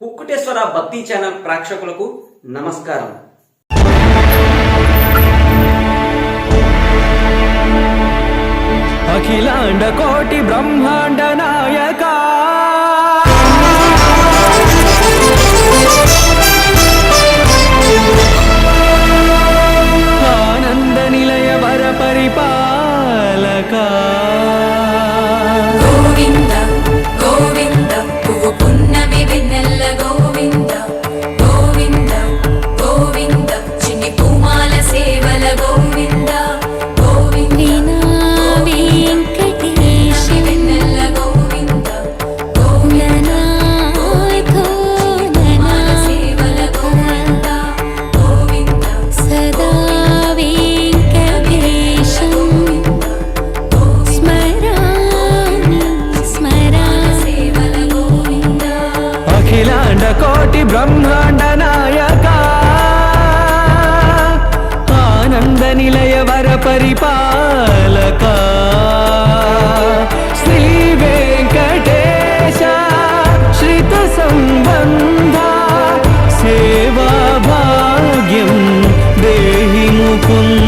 కుక్కుటేశ్వర భక్తి ఛానల్ ప్రేక్షకులకు నమస్కారం. అఖిలాండ కోటి బ్రహ్మాండ నాయక అఖిలాండ కోటి బ్రహ్మాండ నాయక. ఆనంద నిలయ వర పరిపాలక. శ్రీ వెంకటేశ శ్రిత సంబంధ సేవా భాగ్యం దేహి ముకుంద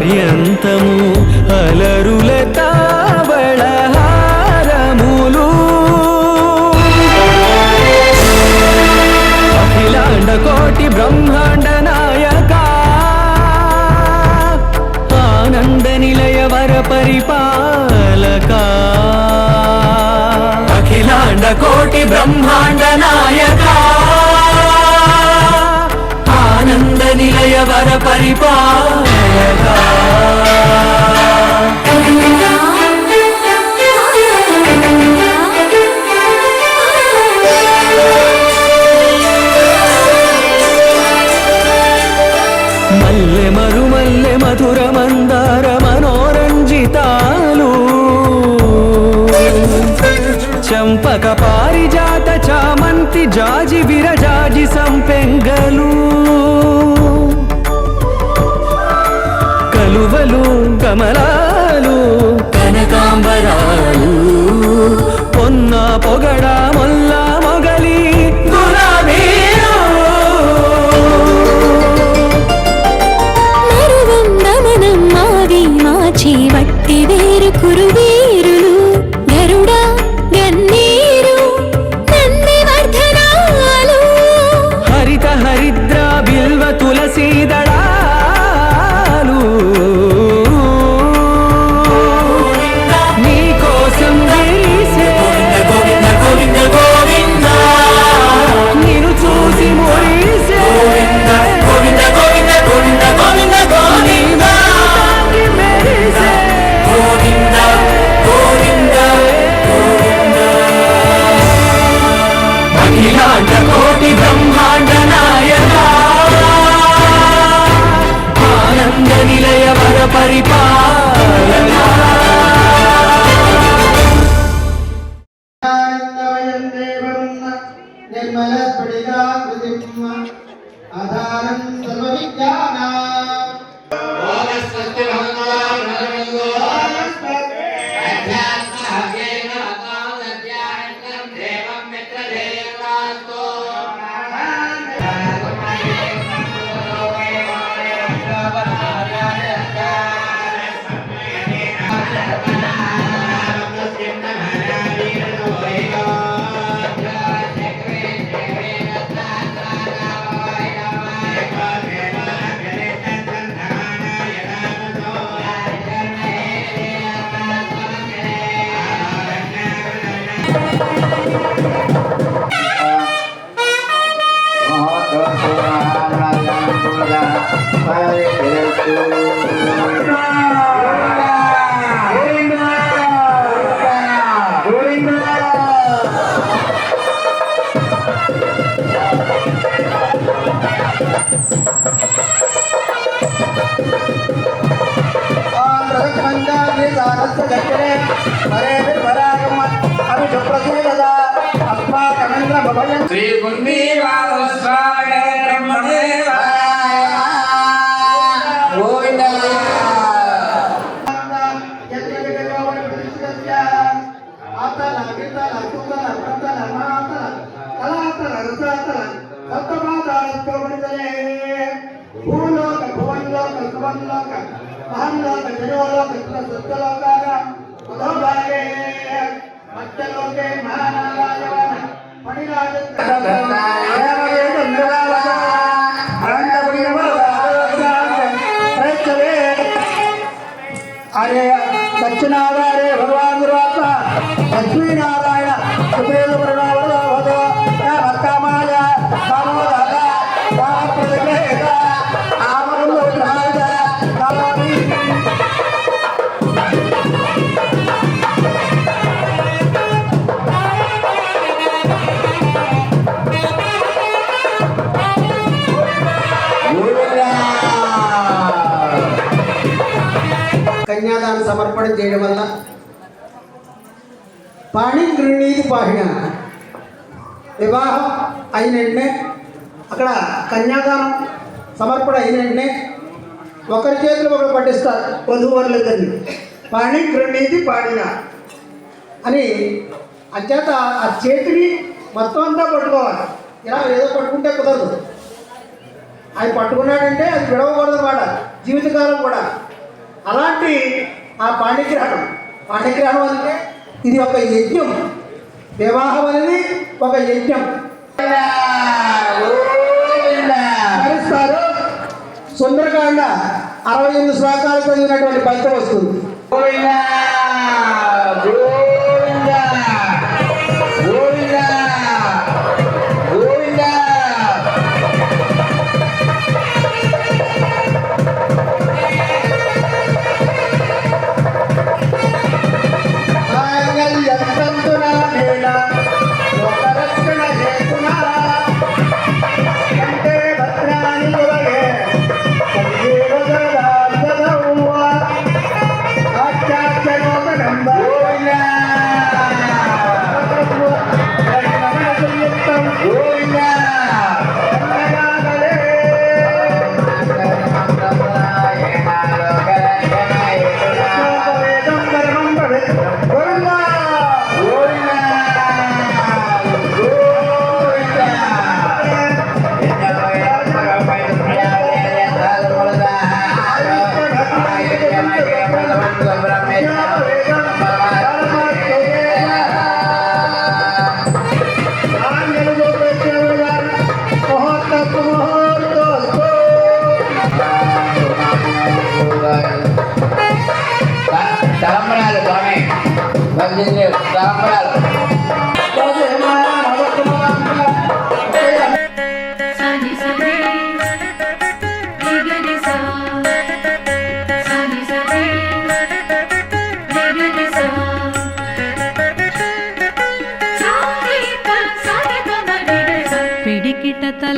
పర్యంతము అలరుల తావళహారములు అఖిలాండ కోటి బ్రహ్మాండ నాయక. ఆనంద నిలయ వర పరిపాలక. అఖిలాండ కోటి బ్రహ్మాండ నాయక. ఆనంద నిలయ వర పరిపాల கமலா శ్రీ గుండీవాదస్వామి భూలోక భువన్లోక సువన్లోక మహన్లోక జనోలోక సత్యలోకాల మధోభాగే మధ్యలోకే అరే దక్షిణాధారే భగవాన్ గురువాత్మ లక్ష్మీనారాయణ సుఖేంద్ర కన్యాదాన సమర్పణ చేయడం వల్ల. పాణి గృహీతి వివాహం అయిన వెంటనే అక్కడ కన్యాదానం సమర్పణ అయిన వెంటనే ఒకరి చేతులు ఒకరు పట్టిస్తారు వధువరులిద్దరిని పాణి గృహీతి పాడిన అని అంచేత ఆ చేతిని మొత్తం అంతా పట్టుకోవాలి. ఇలా ఏదో పట్టుకుంటే కుదరదు. అది పట్టుకున్నాడంటే అది విడవకూడదు అనమాట జీవితకాలం కూడా. అలాంటి ఆ పాణిగ్రహణం పాణిగ్రహణం అంటే ఇది ఒక యజ్ఞం. వివాహం అనేది ఒక యజ్ఞం. స్మరిస్తారు సుందరకాండ అరవై ఎనిమిది శ్లోకాలు చదివినటువంటి ఫలితం వస్తుంది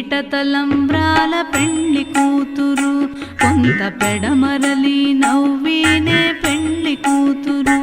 కిరీట తలంబ్రాల పెళ్ళి కూతురు. కొంత పెడమరలి నవ్వీనే పెళ్ళి కూతురు.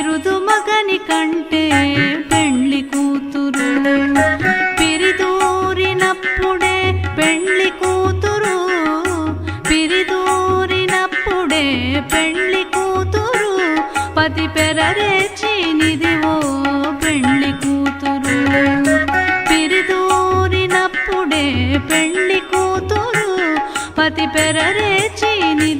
పెరుదు మగని కంటే పెండ్లి కూతురు. పిరిదూరినప్పుడే పెండ్లి కూతురు. పిరిదూరినప్పుడే పెండ్లి కూతురు. పతి పెరరే పెరరేచినిదివో పెండ్లి కూతురు. పిరిదూరినప్పుడే పెండ్లి కూతురు. పతి పెరరే చీనిది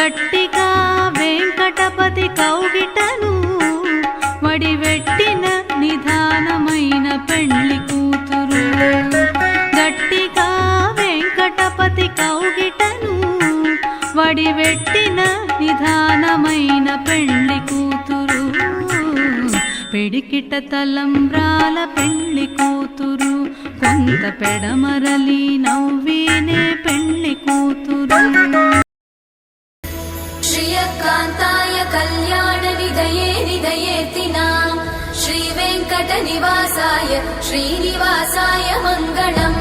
గట్టిగా వెంకటపతి కౌగిటను వడివెట్టిన నిదానమైన పెళ్ళి కూతురు. గట్టిగా వెంకటపతి కౌగిటను వడివెట్టిన నిదానమైన పెళ్ళి కూతురు. పిడికిట తలంబ్రాల పెళ్ళి కూతురు. కొంత పెడమరలి నవ్వీనే పెళ్ళి కూతురు. निवासाय श्रीनिवासाय मङ्गलम्।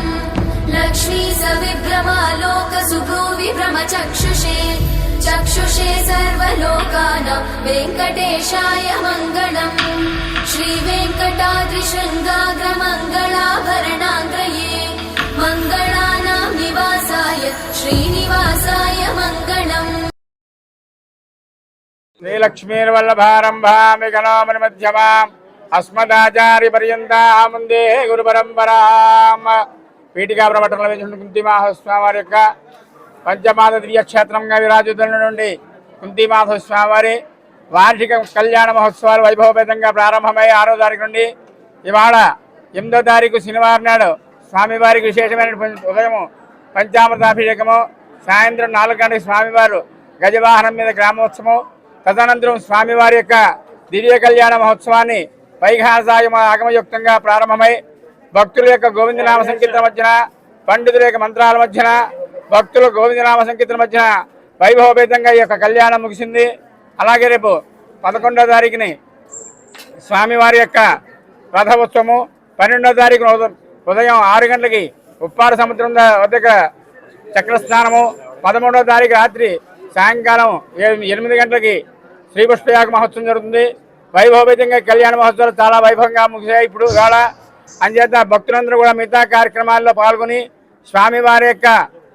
लक्ष्मी सविभ्रमालोक सुभोवि भ्रम चक्षुषे चक्षुषे सर्वलोकानां वेङ्कटेशाय मङ्गलम्। श्रीवेङ्कटाद्रि शृङ्गागर मङ्गलानां निवासाय श्रीनिवासाय मङ्गलम्। श्रीलक्ष्मीर्वल्लभारम्भामि मे అస్మదాచారి పర్యంతా గురు పరంపరాం పీఠికా ప్రవటనలో వేసిన కుంతిమాహస్వామి యొక్క పంచమాద దివ్యక్షేత్రంగా విరాజితున్నటువంటి నుండి వారి వార్షిక కళ్యాణ మహోత్సవాలు వైభవపేతంగా ప్రారంభమై ఆరో తారీఖు నుండి ఇవాళ ఎనిమిదో తారీఖు శనివారం నాడు స్వామివారికి విశేషమైన ఉదయం పంచామృతాభిషేకము. సాయంత్రం నాలుగు గంటలకు స్వామివారు గజవాహనం మీద గ్రామోత్సవం. తదనంతరం స్వామివారి యొక్క దివ్య కళ్యాణ మహోత్సవాన్ని వైఘాసాగమ ఆగమయుక్తంగా ప్రారంభమై భక్తుల యొక్క గోవిందనామ సంకీర్తన మధ్యన పండితుల యొక్క మంత్రాల మధ్యన భక్తుల గోవిందనామ సంకీర్తన మధ్యన వైభవపేతంగా ఈ యొక్క కళ్యాణం ముగిసింది. అలాగే రేపు పదకొండో తారీఖుని స్వామివారి యొక్క రథోత్సవము పన్నెండో తారీఖున ఉదయం ఉదయం ఆరు గంటలకి ఉప్పార సముద్రం ద- వద్దకు చక్ర స్నానము పదమూడవ తారీఖు రాత్రి సాయంకాలం ఏ- ఎనిమిది గంటలకి శ్రీపుష్పయాగ మహోత్సవం జరుగుతుంది. వైభవపేతంగా కళ్యాణ మహోత్సవాలు చాలా వైభవంగా ముగిసాయి ఇప్పుడు ఇవాళ అంచేత భక్తులందరూ కూడా మిగతా కార్యక్రమాల్లో పాల్గొని స్వామివారి యొక్క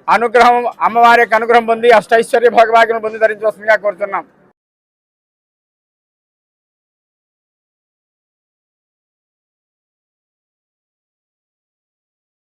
అనుగ్రహం అమ్మవారి యొక్క అనుగ్రహం పొంది అష్టైశ్వర్య భోగభాగ్యం పొంది ధరించవలసిందిగా కోరుతున్నాం.